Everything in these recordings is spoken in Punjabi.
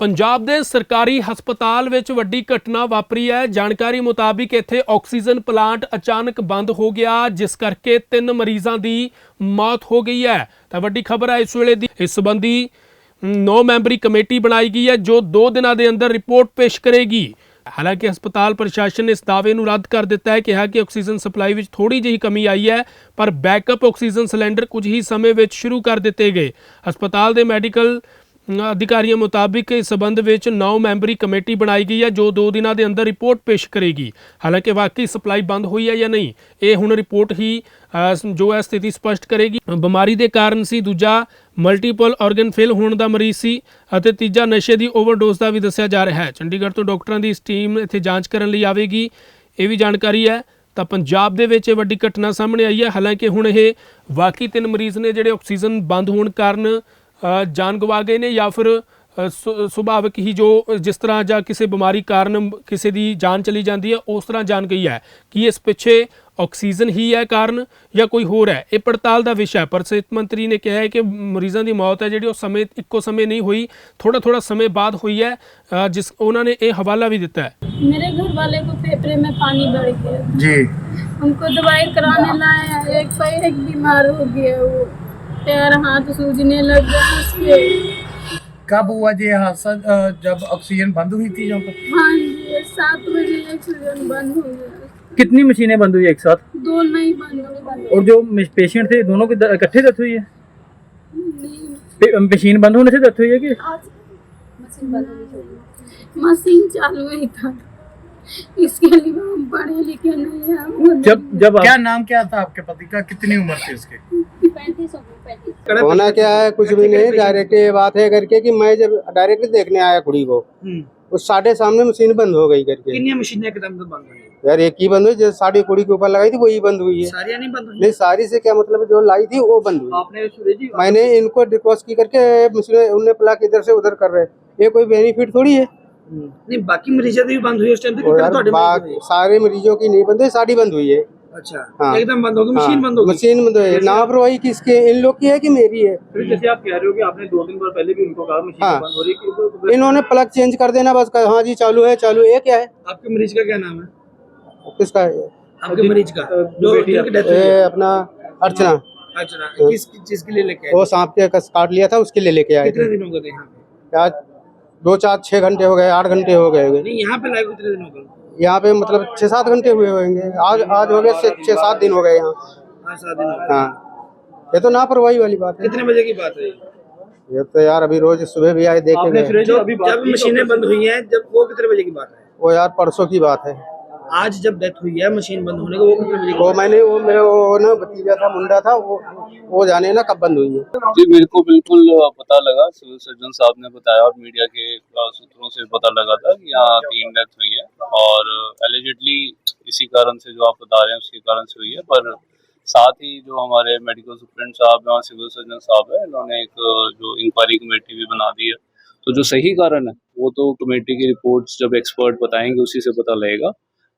ਪੰਜਾਬ ਦੇ ਸਰਕਾਰੀ ਹਸਪਤਾਲ ਵਿੱਚ ਵੱਡੀ ਘਟਨਾ ਵਾਪਰੀ ਹੈ। ਜਾਣਕਾਰੀ ਮੁਤਾਬਿਕ ਇੱਥੇ ਆਕਸੀਜਨ ਪਲਾਂਟ ਅਚਾਨਕ ਬੰਦ ਹੋ ਗਿਆ, ਜਿਸ ਕਰਕੇ ਤਿੰਨ ਮਰੀਜ਼ਾਂ ਦੀ ਮੌਤ ਹੋ ਗਈ ਹੈ। ਤਾਂ ਵੱਡੀ ਖਬਰ ਹੈ, ਇਸ ਵੇਲੇ ਦੀ ਇਸ ਸੰਬੰਧੀ ਨੌ ਮੈਂਬਰੀ ਕਮੇਟੀ ਬਣਾਈ ਗਈ ਹੈ, ਜੋ 2 ਦਿਨਾਂ ਦੇ ਅੰਦਰ ਰਿਪੋਰਟ ਪੇਸ਼ ਕਰੇਗੀ। ਹਾਲਾਂਕਿ ਹਸਪਤਾਲ ਪ੍ਰਸ਼ਾਸਨ ਨੇ ਇਸ ਦਾਅਵੇ ਨੂੰ ਰੱਦ ਕਰ ਦਿੱਤਾ ਹੈ, ਕਿਹਾ ਕਿ ਆਕਸੀਜਨ ਸਪਲਾਈ ਵਿੱਚ ਥੋੜੀ ਜਿਹੀ ਕਮੀ ਆਈ ਹੈ, ਪਰ ਬੈਕਅਪ ਆਕਸੀਜਨ ਸਿਲੰਡਰ ਕੁਝ ਹੀ ਸਮੇਂ ਵਿੱਚ ਸ਼ੁਰੂ ਕਰ ਦਿੱਤੇ ਗਏ। ਹਸਪਤਾਲ ਦੇ ਮੈਡੀਕਲ ਅਧਿਕਾਰੀਆਂ ਮੁਤਾਬਿਕ ਇਸ ਸਬੰਧ ਵਿੱਚ 9 ਮੈਂਬਰੀ ਕਮੇਟੀ ਬਣਾਈ ਗਈ ਹੈ, ਜੋ 2 ਦਿਨਾਂ ਦੇ ਅੰਦਰ ਰਿਪੋਰਟ ਪੇਸ਼ ਕਰੇਗੀ। ਹਾਲਾਂਕਿ ਵਾਕਈ ਸਪਲਾਈ ਬੰਦ ਹੋਈ ਹੈ ਜਾਂ ਨਹੀਂ, ਇਹ ਹੁਣ ਰਿਪੋਰਟ ਹੀ ਜੋ ਹੈ ਸਥਿਤੀ ਸਪਸ਼ਟ ਕਰੇਗੀ। ਬਿਮਾਰੀ ਦੇ ਕਾਰਨ ਸੀ, ਦੂਜਾ ਮਲਟੀਪਲ ਆਰਗਨ ਫੇਲ ਹੋਣ ਦਾ ਮਰੀਜ਼ ਸੀ ਅਤੇ ਤੀਜਾ ਨਸ਼ੇ ਦੀ ਓਵਰਡੋਜ਼ ਦਾ ਵੀ ਦੱਸਿਆ ਜਾ ਰਿਹਾ ਹੈ। ਚੰਡੀਗੜ੍ਹ ਤੋਂ ਡਾਕਟਰਾਂ ਦੀ ਇਸ ਟੀਮ ਇੱਥੇ ਜਾਂਚ ਕਰਨ ਲਈ ਆਵੇਗੀ। ਇਹ ਵੀ ਜਾਣਕਾਰੀ ਹੈ। ਤਾਂ ਪੰਜਾਬ ਦੇ ਵਿੱਚ ਇਹ ਵੱਡੀ ਘਟਨਾ ਸਾਹਮਣੇ ਆਈ ਹੈ। ਹਾਲਾਂਕਿ ਹੁਣ ਇਹ ਵਾਕਈ ਤਿੰਨ ਮਰੀਜ਼ ਨੇ ਜਿਹੜੇ ਆਕਸੀਜਨ ਬੰਦ ਹੋਣ ਕਾਰਨ ਜਾਨ ਗਵਾ ਗਏ ਨੇ ਜਾਂ ਫਿਰ ਅ, ਸੁ- ਸੁਭਾਵਿਕ ਹੀ ਜੋ ਜਿਸ ਤਰ੍ਹਾਂ ਜਾਂ ਕਿਸੇ ਬਿਮਾਰੀ ਕਾਰਨ ਕਿਸੇ ਦੀ ਜਾਨ ਚਲੀ ਜਾਂਦੀ ਹੈ ਉਸ ਤਰ੍ਹਾਂ ਜਾਨ ਗਈ ਹੈ ਕੀ ਇਸ ਪਿੱਛੇ ਆਕਸੀਜਨ ਹੀ ਹੈ ਕਾਰਨ ਜਾਂ ਕੋਈ ਹੋਰ ਹੈ ਇਹ ਪੜਤਾਲ ਦਾ ਵਿਸ਼ਾ ਹੈ ਪਰ ਸਿਹਤ ਮੰਤਰੀ ਨੇ ਕਿਹਾ ਹੈ ਕਿ ਮਰੀਜ਼ਾਂ ਦੀ ਮੌਤ ਹੈ ਜਿਹੜੀ ਉਹ ਸਮੇਂ ਇੱਕੋ ਸਮੇਂ ਨਹੀਂ ਹੋਈ ਥੋੜਾ ਥੋੜਾ ਸਮੇਂ ਬਾਅਦ ਹੋਈ ਹੈ ਅ, ਜਿਸ ਉਹਨਾਂ ਨੇ ਇਹ ਹਵਾਲਾ ਵੀ ਦਿੱਤਾ ਹੈ मेरे घर वाले को फेफड़े में पानी भर गया जी उनको दवाई कराने लाए एक पैर एक बीमार हो गया वो पैर हाथ सूजने लग गए उसके कब हुआ जी हादसा जब ऑक्सीजन बंद हुई थी जहाँ पर हाँ जी सात बजे एक्सीडेंट बंद हो गया कितनी मशीनें बंद हुई एक साथ? दो नहीं बंद हुई और जो पेशेंट थे दोनों की इकट्ठे डेथ हुई है? नहीं। मशीन बंद होने से डेथ हुई है कि? मशीन चालू ही था। इसके लिए हम पढ़े लिखे नहीं हैं। जब जब क्या नाम क्या था आपके पति का? कितनी उम्र थी उसकी? होना क्या है कुछ भी नहीं डायरेक्ट ये बात है करके कि मैं जब डायरेक्टली देखने आया कुड़ी को हम्म। उस साढ़े सामने मशीन बंद हो गई करके। मशीन यार एक ही बंद हुई जो साड़ी कुड़ी के ऊपर लगाई थी वही बंद हुई है। सारी नहीं बंद हुई? नहीं सारी से क्या मतलब जो लाई थी वो बंद हुई। आपने मैंने इनको रिक्वेस्ट की करके मशीन उन्हें प्लाक इधर से उधर कर रहे ये कोई बेनिफिट थोड़ी है। हम्म। नहीं बाकी मरीजों की बंद हुई उस टाइम सारे मरीजों की नहीं बंद हुई साड़ी बंद हुई है। अच्छा। हाँ। एकदम बंद हो गई मशीन हाँ, बंद हो गई। मशीन बंद हुई है लापरवाही किसकी? इन लोग की है कि मेरी है? फिर जैसे आप कह रहे हो कि आपने दो दिन बाद पहले भी उनको कहा मशीन हाँ। बंद हो रही है कि- इन्होंने प्लग चेंज कर देना बस कहा, हाँ जी चालू है चालू है ये क्या है? आपके मरीज़ का क्या नाम है? किसका आपके मरीज़ का? जो है। अपना अर्चना। अच्छा किस चीज़ के लिए लेके वो सांप के काट लिया था उसके लिए लेके आए कितने दिन हो गए यहाँ पे दो चार छह घंटे हो गए आठ घंटे हो गए। नहीं यहाँ पे लाए कितने दिन हो गए यहाँ पे मतलब छह सात घंटे हुए होंगे। आज आज हो गए छह छह सात दिन हो गए यहाँ। हाँ सात दिन हाँ ये तो लापरवाही वाली बात है। कितने बजे की बात है? ये? तो यार अभी रोज सुबह भी आए देखे गए। जब की मशीनें बंद हुई हैं जब वो कितने बजे की बात है? वो यार परसों की बात है। आज जब डेथ हुई है मशीन बंद होने का वो कितने बजे वो मैंने वो मेरे वो ना भतीजा था मुंडा था वो वो जाने ना कब बंद हुई है। जी मेरे को बिल्कुल पता लगा सिविल सर्जन साहब ने बताया और मीडिया के सूत्रों से पता लगा था कि यहाँ तीन डेथ हुई है और एलिजिडली इसी कारण से जो आप बता रहे हैं उसके कारण से हुई है पर साथ ही जो हमारे मेडिकल सुप्रेंट साहब हैं और सिविल सर्जन साहब हैं इन्होंने एक जो इंक्वायरी कमेटी भी बना दी है। तो जो सही कारण है वो तो कमेटी की रिपोर्ट्स जब एक्सपर्ट बताएँगे उसी से पता लगेगा।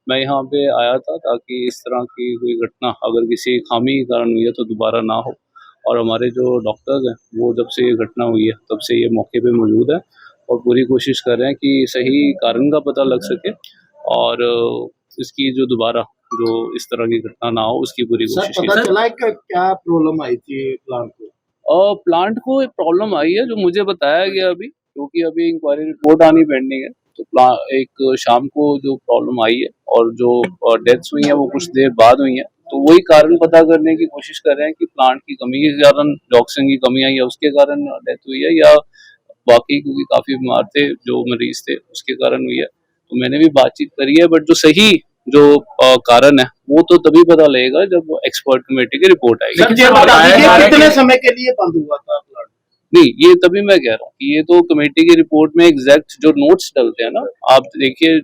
मैं यहाँ पे आया था ताकि इस तरह की कोई घटना अगर किसी खामी के कारण हुई है तो दोबारा ना हो। और हमारे जो डॉक्टर्स हैं वो जब से ये घटना हुई है तब से ये मौके पे मौजूद है और पूरी कोशिश कर रहे हैं कि सही कारण का पता लग सके और इसकी जो दोबारा जो इस तरह की घटना ना हो उसकी पूरी कोशिश पता। चला क्या प्रॉब्लम आई थी प्लांट को? और प्लांट को एक प्रॉब्लम आई है जो मुझे बताया गया अभी क्योंकि अभी इंक्वायरी रिपोर्ट आनी पेंडिंग है। तो प्ला एक शाम को जो प्रॉब्लम आई है और जो डेथ्स हुई है वो कुछ देर बाद हुई है तो वही कारण पता करने की कोशिश कर रहे हैं कि प्लांट की कमी के कारण ऑक्सीजन की कमी आई है उसके कारण डेथ हुई है या बाकी क्योंकि काफ़ी बीमार थे जो मरीज़ थे उसके कारण हुई है। तो मैंने भी बातचीत करी है बट जो सही जो अ, कारण है वो तो तभी पता लगेगा जब एक्सपर्ट कमेटी की रिपोर्ट आएगी। सर ये बता दीजिए कितने समय के लिए बंद हुआ था प्लांट नहीं ये तभी मैं कह रहा हूँ कि ये तो कमेटी की रिपोर्ट में एग्जैक्ट जो नोट्स डलते हैं ना, आप देखिए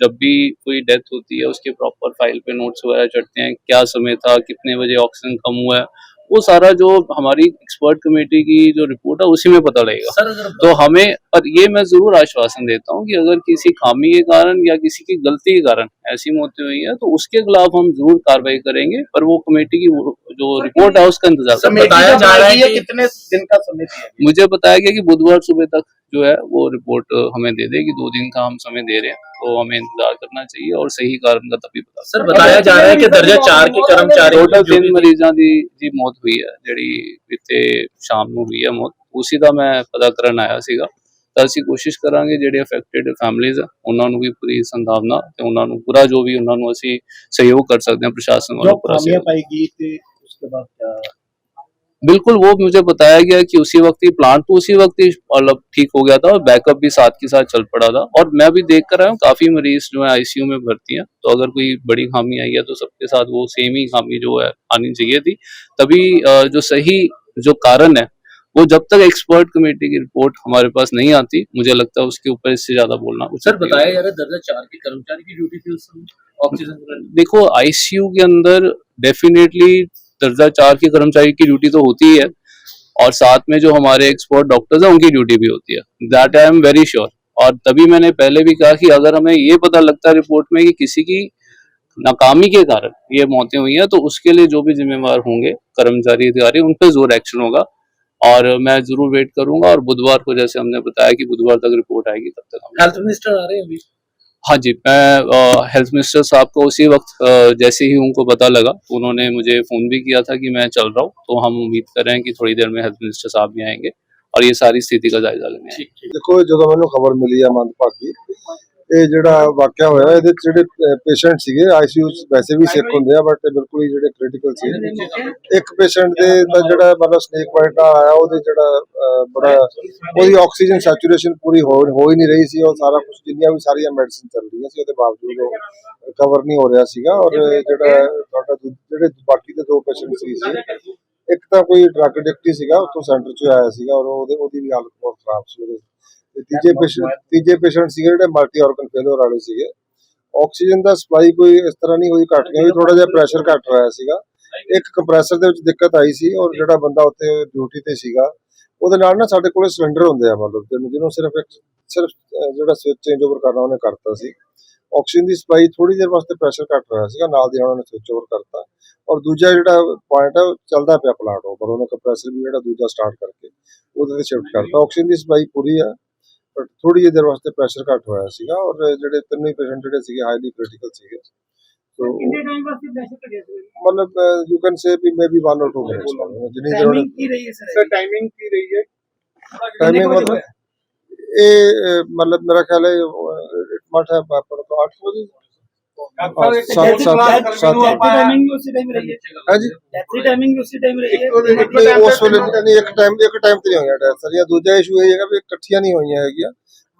जब भी कोई डेथ होती है, उसके प्रॉपर फ़ाइल पे नोट्स वगैरह चढ़ते हैं, क्या समय था, कितने बजे ऑक्सीजन कम हुआ है वो सारा जो हमारी एक्सपर्ट कमेटी की जो रिपोर्ट है उसी में पता लगेगा। तो हमें और ये मैं ज़रूर आश्वासन देता हूँ कि अगर किसी खामी के कारण या किसी की गलती के कारण ऐसी मौतें हुई है तो उसके खिलाफ हम ज़रूर कार्रवाई करेंगे पर वो कमेटी की जो रिपोर्ट है उसका इंतज़ार बताया जा रहा है कितने दिन का समय मुझे बताया गया कि बुधवार सुबह तक। जो है वो रिपोर्ट हमें दे देगी दो दिन का हम समय दे रहे हैं तो हमें इंतजार करना चाहिए और सही कारण का तभी पता ਸਰ ਬਤਾਇਆ ਜਾ ਰਿਹਾ ਹੈ ਕਿ ਦਰਜਾ 4 के कर्मचारी ਟੋਟਲ ਤਿੰਨ ਮਰੀਜ਼ਾਂ ਦੀ ਜੀ ਮੌਤ ਹੋਈ ਹੈ ਜਿਹੜੀ ਇੱਥੇ ਸ਼ਾਮ ਨੂੰ ਹੋਈ ਹੈ ਮੌਤ ਉਸੇ ਦਾ ਮੈਂ ਪਤਾ ਕਰਨ ਆਇਆ ਸੀਗਾ ਤਾਂ ਅਸੀਂ ਕੋਸ਼ਿਸ਼ ਕਰਾਂਗੇ ਜਿਹੜੇ ਅਫੈਕਟਡ ਫੈਮਲੀਜ਼ ਆ ਉਹਨਾਂ ਨੂੰ ਵੀ ਪੂਰੀ ਸੰਭਾਵਨਾ ਤੇ ਉਹਨਾਂ ਨੂੰ ਪੂਰਾ ਜੋ ਵੀ ਉਹਨਾਂ ਨੂੰ ਅਸੀਂ ਸਹਿਯੋਗ ਕਰ ਸਕਦੇ ਹਾਂ ਪ੍ਰਸ਼ਾਸਨ ਵੱਲੋਂ ਪੂਰਾ ਸਹਿਯੋਗ पाएगी थे उसके बाद क्या बिल्कुल वो मुझे बताया गया कि उसी वक्त ही प्लांट तो उसी वक्त ही मतलब ठीक हो गया था और बैकअप भी साथ के साथ चल पड़ा था। और मैं भी देख कर आया हूँ काफ़ी मरीज़ जो है आईसीयू में भर्ती हैं। तो अगर कोई बड़ी खामी आई है तो सबके साथ वो सेम ही खामी जो है आनी चाहिए थी। तभी जो सही जो कारण है वो जब तक एक्सपर्ट कमेटी की रिपोर्ट हमारे पास नहीं आती मुझे लगता है उसके ऊपर इससे ज़्यादा बोलना सर बताया जा रहा है दर्जा चार के कर्मचारी की ड्यूटी थी उस समय ऑक्सीजन देखो आईसीयू के अंदर डेफिनेटली दर्जा चार के कर्मचारी की ड्यूटी तो होती ही है। और साथ में जो हमारे एक्सपर्ट डॉक्टर्स हैं, उनकी ड्यूटी भी होती है। That I am very sure और तभी मैंने पहले भी कहा कि अगर हमें ये पता लगता है रिपोर्ट में कि किसी की नाकामी के कारण ये मौतें हुई हैं तो उसके लिए जो भी जिम्मेवार होंगे, कर्मचारी अधिकारी, उन पर ज़ोर एक्शन होगा। और मैं ज़रूर वेट करूँगा और बुधवार को जैसे हमने बताया कि बुधवार तक रिपोर्ट आएगी, तब तक हेल्थ मिनिस्टर आ रहे हैं अभी। हाँ जी मैं हेल्थ मिनिस्टर साहब को उसी वक्त आ, जैसे ही उनको पता लगा उन्होंने मुझे फ़ोन भी किया था कि मैं चल रहा हूँ तो हम उम्मीद कर रहे हैं कि थोड़ी देर में हेल्थ मिनिस्टर साहब भी आएँगे और ये सारी स्थिति का जायजा लेने देखो जो तो मैंने खबर मिली है मानपा की ਇਹ ਜਿਹੜਾ ਵਾਕਿਆ ਹੋਇਆ, ਇਹਦੇ ਜਿਹੜੇ ਪੇਸ਼ੈਂਟ ਸੀਗੇ ਆਈਸੀਯੂ ਵੈਸੇ ਵੀ ਸਿੱਕ ਹੁੰਦੇ ਆ ਬਟ ਬਿਲਕੁਲ ਹੀ ਜਿਹੜੇ ਕ੍ਰਿਟੀਕਲ ਸੀ। ਇੱਕ ਪੇਸ਼ੈਂਟ ਦੇ ਦਾ ਜਿਹੜਾ ਮਤਲਬ ਸਨੇਕ ਬਾਈਟ ਨਾਲ ਆਇਆ, ਉਹਦੇ ਜਿਹੜਾ ਬੜਾ, ਉਹਦੀ ਆਕਸੀਜਨ ਸੈਚੂਰੇਸ਼ਨ ਪੂਰੀ ਹੋ, ਹੀ ਨਹੀਂ ਰਹੀ ਸੀ, ਉਹ ਸਾਰਾ ਕੁਝ ਜਿੰਨੀਆਂ ਵੀ ਸਾਰੀਆਂ ਮੈਡੀਸਿਨ ਚੱਲ ਰਹੀਆਂ ਸੀ, ਉਹਦੇ ਬਾਵਜੂਦ ਉਹ ਰਿਕਵਰ ਨਹੀਂ ਹੋ ਰਿਹਾ ਸੀਗਾ, ਔਰ ਜਿਹੜਾ ਤੁਹਾਡਾ ਜਿਹੜੇ ਬਾਕੀ ਦੇ ਦੋ ਪੇਸ਼ੈਂਟ ਸੀ ਇੱਕ ਤਾਂ ਕੋਈ ਡਰੱਗ ਐਡਿਕਟ ਸੀਗਾ, ਉੱਥੋਂ ਸੈਂਟਰ ਚ ਆਇਆ ਸੀਗਾ, ਔਰ ਉਹਦੇ, ਉਹਦੀ ਵੀ ਹਾਲਤ ਬਹੁਤ ਖਰਾਬ ਸੀ, ਉਹਦੇ। ਤੇ ਤੀਜੇ ਪੇਸ਼ੈਂਟ ਤੀਜੇ ਪੇਸ਼ੈਂਟ ਸੀਗੇ ਜਿਹੜੇ ਮਲਟੀ ਆਰਗਨ ਫੇਲਿਅਰ ਵਾਲੇ ਸੀਗੇ। ਆਕਸੀਜਨ ਦਾ ਸਪਲਾਈ ਕੋਈ ਇਸ ਤਰ੍ਹਾਂ ਨਹੀਂ ਹੋਈ ਘਟ ਗਿਆ ਥੋੜਾ ਜਿਹਾ ਪ੍ਰੈਸ਼ਰ ਘਟ ਹੋਇਆ ਸੀਗਾ। ਇੱਕ ਕੰਪਰੈਸਰ ਦੇ ਵਿੱਚ ਦਿੱਕਤ ਆਈ ਸੀ ਔਰ ਜਿਹੜਾ ਬੰਦਾ ਉੱਥੇ ਡਿਊਟੀ ਤੇ ਸੀਗਾ ਉਹਦੇ ਨਾਲ ਨਾ ਸਾਡੇ ਕੋਲੇ ਸਿਲੰਡਰ ਹੁੰਦੇ ਆ ਮਤਲਬ ਜਿਹਨੂੰ ਜਿਹਨੂੰ ਸਿਰਫ ਇੱਕ ਸਿਰਫ ਜਿਹੜਾ ਸਵਿਚ ਚੇਂਜ ਓਵਰ ਕਰਨਾ ਉਹਨੇ ਕਰਤਾ ਸੀ। ਆਕਸੀਜਨ ਦੀ ਸਪਲਾਈ ਥੋੜੀ ਦੇਰ ਵਾਸਤੇ ਪ੍ਰੈਸ਼ਰ ਘਟ ਹੋਇਆ ਸੀਗਾ ਨਾਲ ਦੀ ਨਾਲ ਉਹਨੇ ਸਵਿਚ ਓਵਰ ਕਰਤਾ। ਔਰ ਦੂਜਾ ਜਿਹੜਾ ਪੁਆਇੰਟ ਹੈ ਉਹ ਚੱਲਦਾ ਪਿਆ ਪਲਾਂਟ ਉੱਪਰ ਉਹਨੇ ਕੰਪਰੈਸਰ ਵੀ ਜਿਹੜਾ ਦੂਜਾ ਸਟਾਰਟ ਕਰਕੇ ਉਹਦੇ ਤੇ ਸ਼ਿਫਟ ਕਰਤਾ। ਆਕਸੀਜਨ ਦੀ ਸਪਲਾਈ ਪੂਰੀ ਹੈ ਬਟ ਥੋੜੀ ਜਿਹੀ ਦੇਰ ਵਾਸਤੇ ਪ੍ਰੈਸ਼ਰ ਘੱਟ ਹੋਇਆ ਸੀਗਾ ਔਰ ਜਿਹੜੇ ਤਿੰਨੇ ਹੀ ਪੇਸ਼ੈਂਟ ਜਿਹੜੇ ਸੀਗੇ ਹਾਈਲੀ ਕ੍ਰਿਟੀਕਲ ਸੀਗੇ। ਸੋ ਕਿੰਨੇ ਟਾਈਮ ਵਾਸਤੇ ਪ੍ਰੈਸ਼ਰ ਘਟਿਆ ਸੀ? ਮਤਲਬ ਯੂ ਕੈਨ ਸੇ ਵੀ ਮੇਬੀ 1 ਔਰ 2 ਮਿੰਟਸ ਜਿੰਨੀ ਦੇਰ ਟਾਈਮਿੰਗ ਕੀ ਰਹੀ ਹੈ ਸਰ ਟਾਈਮਿੰਗ ਕੀ ਰਹੀ ਹੈ? ਟਾਈਮਿੰਗ ਮਤਲਬ ਇਹ ਮਤਲਬ ਮੇਰਾ ਖਿਆਲ ਹੈ ਇਟ ਮਟ ਹੈ ਪਰ 8 ਵਜੇ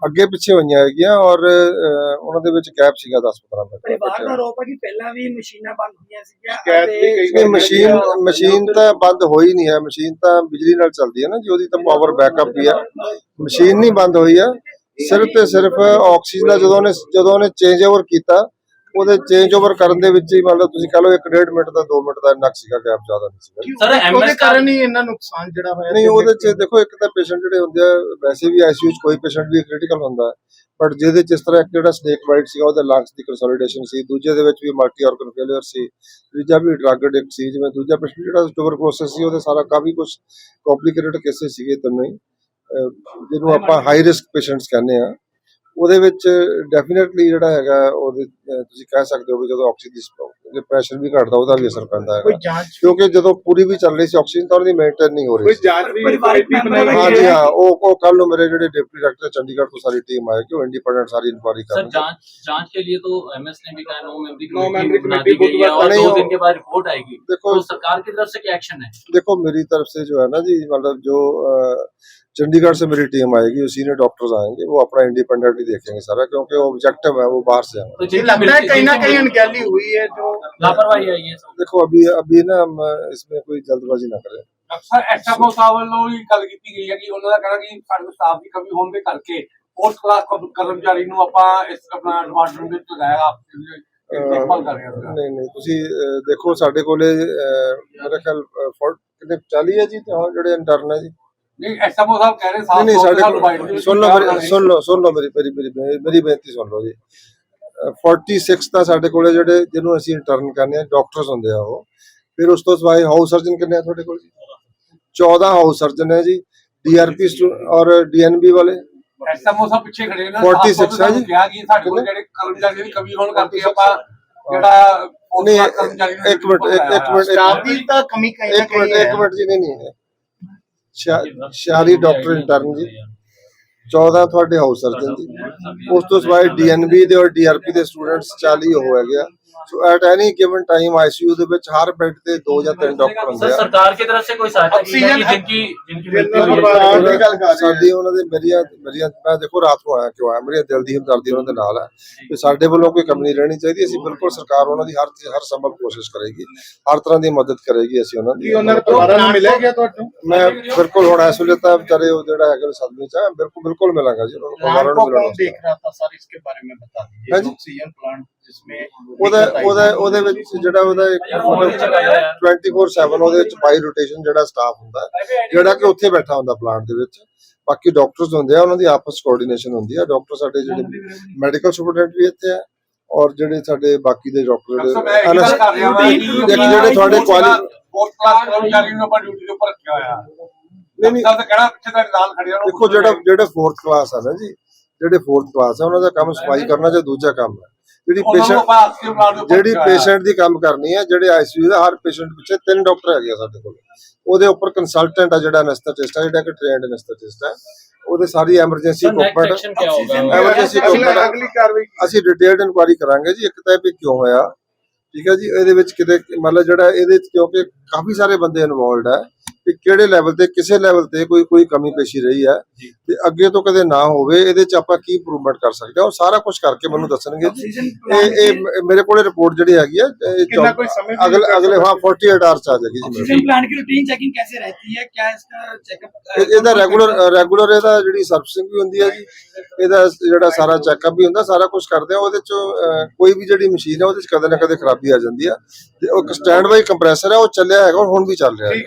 ਅੱਗੇ ਪਿੱਛੇ ਹੋਈਆਂ ਹੈਗੀਆਂ ਔਰ ਉਹਨਾਂ ਦੇ ਵਿੱਚ ਗੈਪ ਸੀਗਾ 10-15 ਮਿੰਟ। ਪਰਿਵਾਰ ਦਾ ਰੋਪ ਹੈ ਕਿ ਪਹਿਲਾਂ ਵੀ ਮਸ਼ੀਨਾਂ ਬੰਦ ਹੋਈਆਂ ਸੀਗੀਆਂ ਮਸ਼ੀਨ ਮਸ਼ੀਨ ਤਾਂ ਬੰਦ ਹੋਈ ਨਹੀਂ ਹੈ। ਮਸ਼ੀਨ ਤਾਂ ਬਿਜਲੀ ਨਾਲ ਚੱਲਦੀ ਹੈ ਨਾ ਜੀ ਉਹਦੀ ਤਾਂ ਪਾਵਰ ਬੈਕਅਪ ਵੀ ਆ ਮਸ਼ੀਨ ਨਹੀਂ ਬੰਦ ਹੋਈ ਆ ਸਿਰਫ ਤੇ ਸਿਰਫ ਆਕਸੀਜਨ ਦਾ ਜਦੋਂ ਉਹਨੇ ਜਦੋਂ ਉਹਨੇ ਚੇਂਜ ਓਵਰ ਕੀਤਾ ਉਹਦੇ ਚੇਂਜ ਓਵਰ ਕਰਨ ਦੇ ਵਿੱਚ ਹੀ ਮੰਨ ਲਓ ਤੁਸੀਂ ਕਹ ਲਓ 1.5 ਮਿੰਟ ਦਾ 2 ਮਿੰਟ ਦਾ ਇੰਨਾ ਸੀਗਾ ਗੈਪ ਜ਼ਿਆਦਾ ਨਹੀਂ ਸੀਗਾ ਸਰ ਉਹਦੇ ਕਾਰਨ ਹੀ ਇੰਨਾ ਨੁਕਸਾਨ ਜਿਹੜਾ ਹੋਇਆ ਨਹੀਂ ਉਹਦੇ ਚ ਦੇਖੋ ਇੱਕ ਤਾਂ ਪੇਸ਼ੈਂਟ ਜਿਹੜੇ ਹੁੰਦੇ ਆ ਵੈਸੇ ਵੀ ਆਈਸੀਯੂ ਚ ਕੋਈ ਪੇਸ਼ੈਂਟ ਵੀ ਕ੍ਰਿਟੀਕਲ ਹੁੰਦਾ ਬਟ ਜਿਹਦੇ ਚ ਇਸ ਤਰ੍ਹਾਂ ਇੱਕ ਜਿਹੜਾ ਸਨੇਕ ਬਾਈਟ ਸੀਗਾ ਉਹਦੇ ਲੰਗਸ ਦੀ ਕੰਸੋਲੀਡੇਸ਼ਨ ਸੀ ਦੂਜੇ ਦੇ ਵਿੱਚ ਵੀ ਮਲਟੀ ਆਰਗਨ ਫੇਲਿਅਰ ਸੀ ਤੀਜਾ ਵੀ ਡਰਗ ਐਡਿਕਟ ਸੀ ਜਿਵੇਂ ਦੂਜਾ ਪੇਸ਼ੈਂਟ ਜਿਹੜਾ ਟੂਬਰਕਲੋਸਿਸ ਸੀ ਉਹਦੇ ਸਾਰਾ ਕਾਫੀ ਕੁਝ ਕੰਪਲਿਕੇਟਡ ਕੇਸਿਸ ਸੀਗੇ ਤਿੰਨੋਂ ਹੀ ਅਹ ਜਿਹਨੂੰ ਆਪਾਂ ਹਾਈ ਰਿਸਕ ਪੇਸ਼ੈਂਟਸ ਕਹਿੰਦੇ ਆ ਉਹਦੇ ਵਿੱਚ ਡੈਫੀਨਿਟਲੀ ਜਿਹੜਾ ਹੈਗਾ ਉਹਦੇ ਅਹ ਤੁਸੀਂ ਕਹਿ ਸਕਦੇ ਹੋ ਕਿ ਜਦੋਂ ਆਕਸੀਜਨ ਦੀ ਪ੍ਰੈਸ਼ਰ ਵੀ ਘਟਦਾ ਉਹਦਾ ਵੀ ਅਸਰ ਪੈਂਦਾ ਕੋਈ ਹੈਗਾ ਜਾਂਚ ਕਿਉਂਕਿ ਜਦੋਂ ਪੂਰੀ ਵੀ ਚੱਲ ਰਹੀ ਸੀ ਆਕਸੀਜਨ ਤਾਂ ਉਹਦੀ ਮੇਨਟੇਨ ਨਹੀਂ ਹੋ ਰਹੀ ਕੋਈ ਸੀ ਜਾਂਚ ਵੀ ਪਰਿਵਾਰਿਕ ਕਮੇਟੀ ਮੈਂਬਰ ਬਣਾਈ ਹਾਂ ਗਈ ਜੀ ਹੈ ਹਾਂ ਉਹ ਉਹ ਕੱਲ ਨੂੰ ਮੇਰੇ ਜਿਹੜੇ ਡਿਪਟੀ ਡਾਇਰੈਕਟਰ ਚੰਡੀਗੜ੍ਹ ਤੋਂ ਸਾਰੀ ਟੀਮ ਆਏਗੀ ਉਹ ਇੰਡੀਪੈਂਡੈਂਟ ਸਾਰੀ ਇਨਕੁਆਰੀ सर ਕਰਨਗੇ जांच जांच के लिए तो एमएस ने भी कहा नो मेमोरी No memory बना committee दी गई है बुधवार और नहीं दो हो- दिन के बाद रिपोर्ट आएगी देखो तो सरकार की तरफ से क्या एक्शन है देखो मेरी तरफ से जो है ना जी मतलब जो अ, चंडीगढ़ से मेरी टीम आएगी सीनियर डॉक्टर्स आएंगे वो अपना इंडिपेंडेंटली देखेंगे सारा क्योंकि वो ऑब्जेक्टिव है वो बाहर से आएंगे तो ये जिनकी लगता है मिलती- कहीं ना जिनकी कहीं मिलती- अनगैली हुई है जो लापरवाही आई है सब देखो अभी अभी ना हम इसमें कोई जल्दबाजी ना करें ਅਕਸਰ ਐਸਐਮਓ ਸਾਹਿਬ ਵੱਲੋਂ ਵੀ ਗੱਲ ਕੀਤੀ ਗਈ ਹੈ ਕਿ ਉਹਨਾਂ ਦਾ ਕਹਿਣਾ ਕਿ ਸਾਡੇ ਸਟਾਫ ਦੀ ਕਮੀ ਹੋਣ ਦੇ ਕਰਕੇ ਉਸ ਕਲਾਸ ਕਰਮਚਾਰੀ ਨੂੰ ਆਪਾਂ ਇਸ ਆਪਣਾ ਡਿਪਾਰਟਮੈਂਟ ਵਿੱਚ ਲਗਾਇਆ ਦੇਖਭਾਲ ਕਰ ਰਹੇ ਹਾਂ ਨਹੀਂ ਨਹੀਂ ਤੁਸੀਂ ਅ, ਦੇਖੋ ਸਾਡੇ ਕੋਲੇ ਅ, ਮੇਰਾ ਖਿਆਲ ਅ, ਫੋਰ- ਕਿੰਨੇ 40 ਹੈ ਜੀ ਤਾਂ ਜਿਹੜੇ ਇੰਟਰਨ ਹੈ ਜੀ ਨਹੀਂ ਐਸਐਮਓ ਸਾਹਿਬ ਕਹਿ ਰਹੇ ਨਹੀਂ ਨਹੀਂ ਸਾਡੇ ਸੁਣ ਲਓ ਮੇਰੀ- ਸੁਣ ਲਓ ਸੁਣ ਲਓ ਮੇਰੀ ਮੇਰੀ ਮੇਰੀ ਬੇ- ਮੇਰੀ ਬੇਨਤੀ ਸੁਣ ਲਓ ਜੀ। ਅਹ 46 ਤਾਂ ਸਾਡੇ ਕੋਲੇ ਜਿਹੜੇ ਜਿਹਨੂੰ ਅਸੀਂ ਇੰਟਰਨ ਕਰਨੇ ਆ ਡਾਕਟਰਸ ਹੁੰਦੇ ਆ ਉਹ। ਫਿਰ ਉਸ ਤੋਂ ਸਿਵਾਏ ਹਾਊਸ ਸਰਜਨ ਕਿੰਨੇ ਆ ਤੁਹਾਡੇ ਕੋਲ ਜੀ? 14 ਹਾਊਸ ਸਰਜਨ ਹੈ ਜੀ ਡੀਆਰਪੀ ਔਰ ਡੀਐਨਬੀ ਵਾਲੇ। ਐਸਐਮਓ ਸਾਹਿਬ ਪਿੱਛੇ ਖੜੇ ਨੇ 46 ਸਾਹਿਬ ਸਾਨੂੰ ਹੈ ਜੀ। ਕਿਹਾ ਕਿ ਸਾਡੇ ਕੋਲ ਜਿਹੜੇ ਕਰਮਚਾਰੀਆਂ ਦੀ ਕਮੀ ਹੋਣ ਕਰਕੇ ਆਪਾਂ ਜਿਹੜਾ ਨਹੀਂ, ਇੱਕ ਮਿੰਟ, ਇੱਕ- ਇੱਕ ਮਿੰਟ। ਸਟਾਫ ਦੀ ਤਾਂ ਕਮੀ ਕਹੀ ਇੱਕ ਮਿੰਟ ਇੱਕ ਮਿੰਟ ਜੀ ਨਹੀਂ ਨਹੀਂ। ਹੈ ਛਿਆ- ਛਿਆਲੀ ਡਾਕਟਰ ਇੰਟਰਨ ਜੀ। 14 ਤੁਹਾਡੇ ਹਾਊਸ ਸਰਜਨ ਜੀ। ਉਸ ਤੋਂ ਬਾਅਦ ਡੀਐਨਬੀ ਦੇ ਔਰ ਡੀਆਰਪੀ ਦੇ ਸਟੂਡੈਂਟਸ 40 ਹੋ ਹੈਗੇ ਆ। So at any given time ICU ਦੇ ਵਿੱਚ ਹਰ ਬੈੱਡ ਤੇ ਦੋ ਜਾਂ ਤਿੰਨ ਡਾਕਟਰ ਹੁੰਦੇ सर ਆ सरकार की तरफ से कोई सहायता की जाएगी ऑक्सीजन- जिनकी जिनकी मृत्यु हुई है ਉਹਨਾਂ ਦੀ- ਸਾਡੀ ਉਹਨਾਂ ਦੇ ਮੇਰੀਆਂ ਮੇਰੀਆਂ ਮੈਂ ਦੇਖੋ ਰਾਤ ਨੂੰ ਆਇਆ ਕਿਉਂ ਆਇਆ ਮੇਰੀਆਂ ਦਿਲ ਦੀ ਹਮਦਰਦੀ ਉਹਨਾਂ ਦੇ ਨਾਲ ਹੈ ਕਿ ਸਾਡੇ ਵੱਲੋਂ ਕੋਈ ਕਮੀ ਨਹੀਂ ਰਹਿਣੀ ਚਾਹੀਦੀ ਅਸੀਂ ਬਿਲਕੁਲ ਸਰਕਾਰ ਉਹਨਾਂ ਦੀ ਹਰ ਹਰ ਸੰਭਵ ਕੋਸ਼ਿਸ਼ ਕਰੇਗੀ ਹਰ ਤਰ੍ਹਾਂ ਦੀ ਮਦਦ ਕਰੇਗੀ ਅਸੀਂ ਉਹਨਾਂ ਦੀ ਉਹਨਾਂ ਦੇ ਪਰਿਵਾਰਾਂ ਨੂੰ ਮਿਲਿਆ ਗਿਆ ਤੁਹਾਨੂੰ ਮੈਂ ਬਿਲਕੁਲ ਹੁਣ ਇਸ ਵੇਲੇ ਤਾਂ ਵਿਚਾਰੇ ਉਹ ਜਿਹੜਾ ਹੈਗਾ ਸਦਮੇ ਚ ਆ ਬਿਲਕੁਲ ਬਿਲਕੁਲ ਮਿਲਾਂਗਾ ਜੀ ਉਹਨਾਂ ਨੂੰ प्लांट ਪਰਿਵਾਰਾਂ को ਨੂੰ ਮਿਲਾਂਗਾ कौन देख रहा था सर इसके बारे में बता दीजिए हाँ जी। ऑक्सीजन प्लांट जिसमें ਉਹਦਾ ਉਹਦਾ ਉਹਦੇ ਵਿੱਚ ਜਿਹੜਾ ਉਹਦਾ ਇੱਕ ਮਤਲਬ 24/7 ਉਹਦੇ ਵਿੱਚ ਬਾਈ ਰੋਟੇਸ਼ਨ ਜਿਹੜਾ ਸਟਾਫ ਹੁੰਦਾ ਜਿਹੜਾ ਕਿ ਉੱਥੇ ਬੈਠਾ ਹੁੰਦਾ ਪਲਾਂਟ ਦੇ ਵਿੱਚ। ਬਾਕੀ ਡਾਕਟਰਸ ਹੁੰਦੇ ਆ ਉਹਨਾਂ ਦੀ ਆਪਸ ਕੋਆਰਡੀਨੇਸ਼ਨ ਹੁੰਦੀ ਆ। ਡਾਕਟਰ ਸਾਡੇ ਜਿਹੜੇ ਮੈਡੀਕਲ ਸੁਪਰਡੈਂਟ ਵੀ ਇੱਥੇ ਆ ਔਰ ਜਿਹੜੇ ਸਾਡੇ ਬਾਕੀ ਦੇ ਡਾਕਟਰ ਜਿਹੜੇ ਤੁਹਾਡੇ ਕੁਆਲੀ ਪੋਸਟ ਕਲਾਸ ਕਰਮਚਾਰੀ ਨੂੰ ਆਪਾਂ ਡਿਊਟੀ ਦੇ ਉੱਪਰ ਰੱਖਿਆ ਹੋਇਆ। ਨਹੀਂ ਨਹੀਂ। ਤਾਂ ਕਹਿਣਾ ਪਿੱਛੇ ਤੱਕ ਨਾਲ ਖੜਿਆ ਦੇਖੋ ਜਿਹੜਾ ਜਿਹੜੇ 4th ਕਲਾਸ ਆ ਨਾ ਜੀ ਜਿਹੜੇ 4th ਕਲਾਸ ਆ ਉਹਨਾਂ ਦਾ ਕੰਮ ਸਫ਼ਾਈ ਕਰਨਾ ਜਾਂ ਦੂਜਾ ਕੰਮ ਹੈ ਜਿਹੜੀ ਪੇਸ਼ੈਂਟ ਜਿਹੜੀ ਪੇਸ਼ੈਂਟ ਦੀ ਕੰਮ ਕਰਨੀ ਹੈ ਜਿਹੜੇ ਆਈਸੀਯੂ ਦਾ ਹਰ ਪੇਸ਼ੈਂਟ ਪਿੱਛੇ ਤਿੰਨ ਡਾਕਟਰ ਹੈਗੇ ਆ ਸਾਡੇ ਕੋਲ। ਉਹਦੇ ਉੱਪਰ ਕੰਸਲਟੈਂਟ ਆ ਜਿਹੜਾ ਐਨਸਥੈਟਿਸਟ ਆ ਜਿਹੜਾ ਕਿ ਟ੍ਰੇਨਡ ਐਨਸਥੈਟਿਸਟ ਆ। ਉਹਦੇ ਸਾਰੀ ਐਮਰਜੈਂਸੀ ਕੋਪਰੇਟ ਐਮਰਜੈਂਸੀ ਕੋਪਰੇਟ ਅਸੀਂ ਡਿਟੇਲਡ ਇਨਕੁਆਰੀ ਕਰਾਂਗੇ ਜੀ ਇੱਕ ਤਾਂ ਵੀ ਕਿਉਂ ਹੋਇਆ। ਠੀਕ ਹੈ ਜੀ ਇਹਦੇ ਵਿੱਚ ਕਿਤੇ ਮਤਲਬ ਜਿਹੜਾ ਇਹਦੇ ਵਿੱਚ ਕਿਉਂਕਿ ਕਾਫੀ ਸਾਰੇ ਬੰਦੇ ਇਨਵੋਲਡ ਆ। ਕਿ ਕਿਹੜੇ ਲੈਵਲ ਤੇ ਕਿਸੇ ਲੈਵਲ ਤੇ ਕੋਈ ਕੋਈ ਕਮੀ ਪੇਸ਼ੀ ਰਹੀ ਹੈ ਤੇ ਅੱਗੇ ਤੋਂ ਕਦੇ ਨਾ ਹੋਵੇ ਇਹਦੇ ਚ ਆਪਾਂ ਕੀ ਇੰਪਰੂਵਮੈਂਟ ਕਰ ਸਕਦੇ ਹਾਂ? ਉਹ ਸਾਰਾ ਕੁਝ ਕਰਕੇ ਮੈਨੂੰ ਦੱਸਣਗੇ ਇਹ ਇਹ ਮੇਰੇ ਕੋਲੇ ਰਿਪੋਰਟ ਜਿਹੜੀ ਹੈਗੀ ਹੈ ਅਗਲੇ ਅਗਲੇ ਹਾਂ? 48 ਆਵਰਸ ਆ ਜੀ ਆਕਸੀਜਨ ਪਲਾਂਟ ਦੀ ਰੂਟੀਨ ਚੈਕਿੰਗ ਕੈਸੇ ਰਹਤੀ ਹੈ? ਕਿਆ ਇਸਕਾ ਚੈੱਕਅਪ ਇਹਦਾ ਰੈਗੂਲਰ ਰੈਗੂਲਰ ਇਹਦਾ ਜਿਹੜੀ ਸਰਵਿਸਿੰਗ ਵੀ ਹੁੰਦੀ ਹੈ ਜੀ ਇਹਦਾ ਜਿਹੜਾ ਸਾਰਾ ਚੈੱਕਅਪ ਵੀ ਹੁੰਦਾ ਸਾਰਾ ਕੁਝ ਕਰਦੇ ਆ ਉਹਦੇ ਚ ਕੋਈ ਵੀ ਜਿਹੜੀ ਮਸ਼ੀਨ ਹੈ ਉਹਦੇ ਚ ਕਦੇ ਨਾ ਕਦੇ ਖਰਾਬੀ ਆ ਜਾਂਦੀ ਆ ਤੇ ਉਹ ਸਟੈਂਡ ਬਾਈ ਕੰਪਰੈਸਰ ਹੈ ਉਹ ਚੱਲਿਆ ਹੈਗਾ ਹੁਣ ਵੀ ਚੱਲ ਰਿਹਾ ਹੈ।